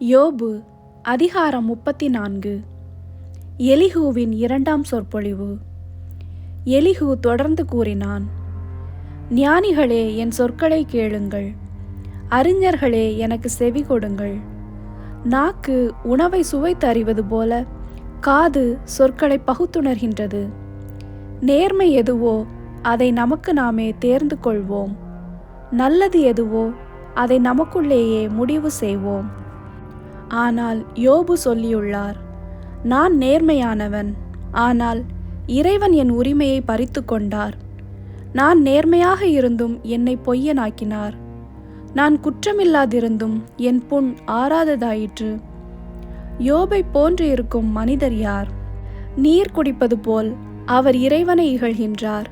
யோபு அதிகாரம் முப்பத்தி நான்கு எலிஹூவின் இரண்டாம் சொற்பொழிவு. எலிஹூ தொடர்ந்து கூறினான் ஞானிகளே என் சொற்களை கேளுங்கள். அறிஞர்களே எனக்கு செவி கொடுங்கள். நாக்கு உணவை சுவைத்து அறிவது போல காது சொற்களை பகுத்துணர்கின்றது. நேர்மை எதுவோ அதை நமக்கு நாமே தேர்ந்து கொள்வோம். நல்லது எதுவோ அதை நமக்குள்ளேயே முடிவு செய்வோம். ஆனால் யோபு சொல்லியுள்ளார் நான் நேர்மையானவன் ஆனால் இறைவன் என் உரிமையை பறித்து கொண்டார். நான் நேர்மையாக இருந்தும் என்னை பொய்யனாக்கினார். நான் குற்றமில்லாதிருந்தும் என் புண் ஆறாததாயிற்று. யோபை போன்று இருக்கும் மனிதர் யார்? நீர் குடிப்பது போல் அவர் இறைவனை இகழ்கின்றார்.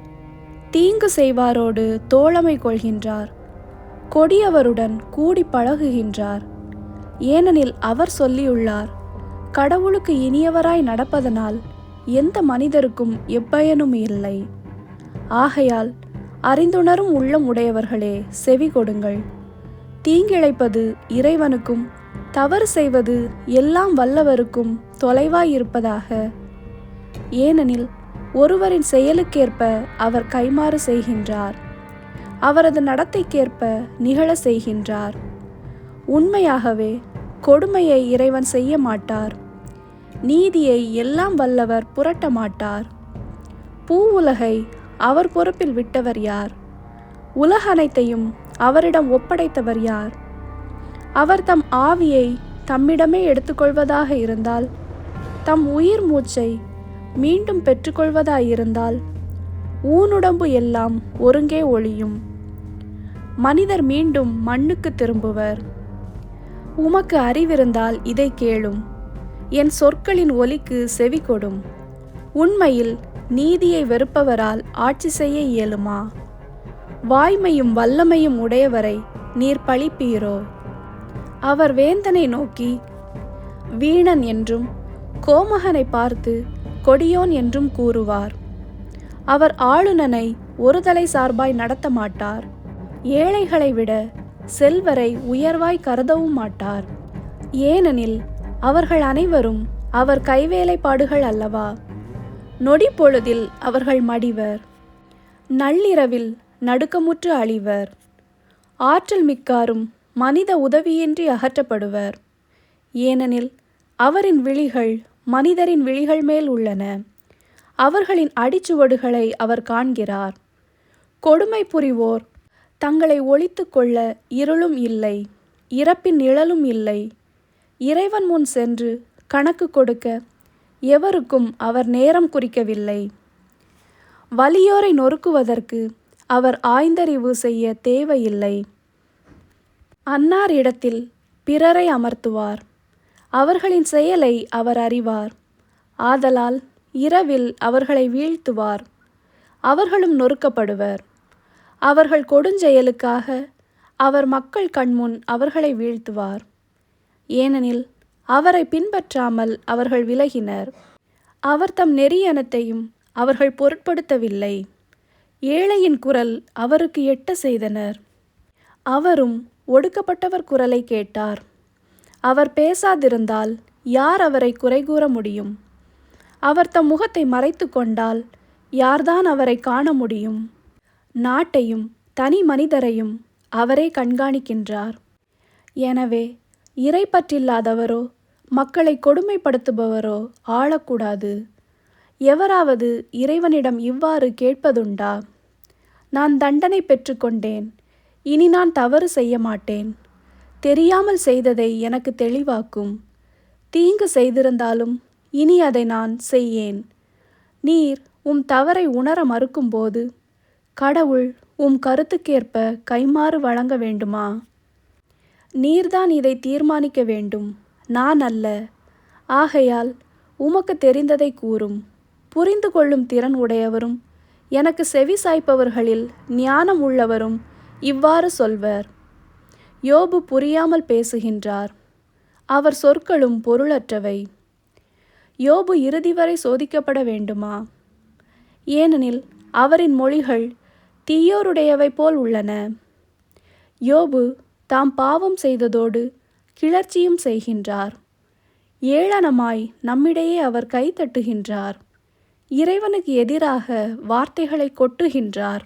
தீங்கு செய்வாரோடு தோழமை கொள்கின்றார். கொடியவருடன் கூடி பழகுகின்றார். ஏனெனில் அவர் சொல்லியுள்ளார் கடவுளுக்கு இனியவராய் நடப்பதனால் எந்த மனிதருக்கும் எப்பயனும் இல்லை. ஆகையால் அறிந்துணரும் உள்ளம் உடையவர்களே செவி கொடுங்கள். தீங்கிழைப்பது இறைவனுக்கும் தவறு செய்வது எல்லாம் வல்லவருக்கும் தொலைவாயிருப்பதாக ஏனெனில் ஒருவரின் செயலுக்கேற்ப அவர் கைமாறு செய்கின்றார். அவரது நடத்தைக்கேற்ப நிகழ செய்கின்றார். உண்மையாகவே கொடுமையை இறைவன் செய்ய மாட்டார். நீதியை எல்லாம் வல்லவர் புரட்ட மாட்டார். பூவுலகை அவர் பொறுப்பில் விட்டவர் யார்? உலக அனைத்தையும் அவரிடம் ஒப்படைத்தவர் யார்? அவர் தம் ஆவியை தம்மிடமே எடுத்துக்கொள்வதாக இருந்தால் தம் உயிர் மூச்சை மீண்டும் பெற்றுக்கொள்வதாயிருந்தால் ஊனுடம்பு எல்லாம் ஒருங்கே ஒளியும். மனிதர் மீண்டும் மண்ணுக்கு திரும்புவர். உமக்கு அறிவிருந்தால் இதை கேளும். என் சொற்களின் ஒலிக்கு செவி கொடும். உண்மையில் நீதியை வெறுப்பவரால் ஆட்சி செய்ய இயலுமா? வாய்மையும் வல்லமையும் உடையவரை நீர் பழிப்பீரோ? அவர் வேந்தனை நோக்கி வீணன் என்றும் கோமகனை பார்த்து கொடியோன் என்றும் கூறுவார். அவர் ஆளுநனை ஒரு தலை சார்பாய் நடத்த மாட்டார் ஏழைகளை விட செல்வரை உயர்வாய் கருதவும் மாட்டார். ஏனெனில் அவர்கள் அனைவரும் அவர் கைவேலைப்பாடுகள் அல்லவா? நொடி பொழுதில் அவர்கள் மடிவர். நள்ளிரவில் நடுக்கமுற்று அழிவர். ஆற்றல் மிக்காரும் மனித உதவியின்றி அகற்றப்படுவர். ஏனெனில் அவரின் விழிகள் மனிதரின் விழிகள் மேல் உள்ளன. அவர்களின் அடிச்சுவடுகளை அவர் காண்கிறார். கொடுமை புரிவோர் தங்களை ஒழித்து கொள்ள இருளும் இல்லை இறப்பின் நிழலும் இல்லை. இறைவன் முன் சென்று கணக்கு கொடுக்க எவருக்கும் அவர் நேரம் குறிக்கவில்லை. வலியோரை நொறுக்குவதற்கு அவர் ஆய்ந்தறிவு செய்ய தேவையில்லை. அன்னார் இடத்தில் பிறரை அமர்த்துவார். அவர்களின் செயலை அவர் அறிவார். ஆதலால் இரவில் அவர்களை வீழ்த்துவார். அவர்களும் நொறுக்கப்படுவர். அவர்கள் கொடுஞ்செயலுக்காக அவர் மக்கள் கண்முன் அவர்களை வீழ்த்துவார். ஏனெனில் அவரை பின்பற்றாமல் அவர்கள் விலகினர். அவர் தம் நெறியனத்தையும் அவர்கள் பொருட்படுத்தவில்லை. ஏழையின் குரல் அவருக்கு எட்ட செய்தனர். அவரும் ஒடுக்கப்பட்டவர் குரலை கேட்டார். அவர் பேசாதிருந்தால் யார் அவரை குறை கூற முடியும்? அவர் தம் முகத்தை மறைத்து கொண்டால் யார்தான் அவரை காண முடியும்? நாட்டையும் தனி மனிதரையும் அவரே கண்காணிக்கின்றார். எனவே இறை பற்றில்லாதவரோ மக்களை கொடுமைப்படுத்துபவரோ ஆளக்கூடாது. எவராவது இறைவனிடம் இவ்வாறு கேட்பதுண்டா? நான் தண்டனை பெற்றுக்கொண்டேன் இனி நான் தவறு செய்ய மாட்டேன். தெரியாமல் செய்ததை எனக்கு தெளிவாக்கும். தீங்கு செய்திருந்தாலும் இனி அதை நான் செய்யேன். நீர் உம் தவறை உணர மறுக்கும்போது கடவுள் உம் கருத்துக்கேற்ப கைமாறு வழங்க வேண்டுமா? நீர்தான் இதை தீர்மானிக்க வேண்டும். நான் அல்ல. ஆகையால் உமக்கு தெரிந்ததை கூறும். புரிந்து கொள்ளும் திறன் உடையவரும் எனக்கு செவி சாய்ப்பவர்களில் ஞானம் உள்ளவரும் இவ்வாறு சொல்வர். யோபு புரியாமல் பேசுகின்றார். அவர் சொற்களும் பொருளற்றவை. யோபு இறுதி வரை சோதிக்கப்பட வேண்டுமா? ஏனெனில் அவரின் மொழிகள் தீயோருடையவை போல் உள்ளன. யோபு தாம் பாவம் செய்ததோடு கிளர்ச்சியும் செய்கின்றார். ஏளனமாய் நம்மிடையே அவர் கை தட்டுகின்றார் இறைவனுக்கு எதிராக வார்த்தைகளை கொட்டுகின்றார்.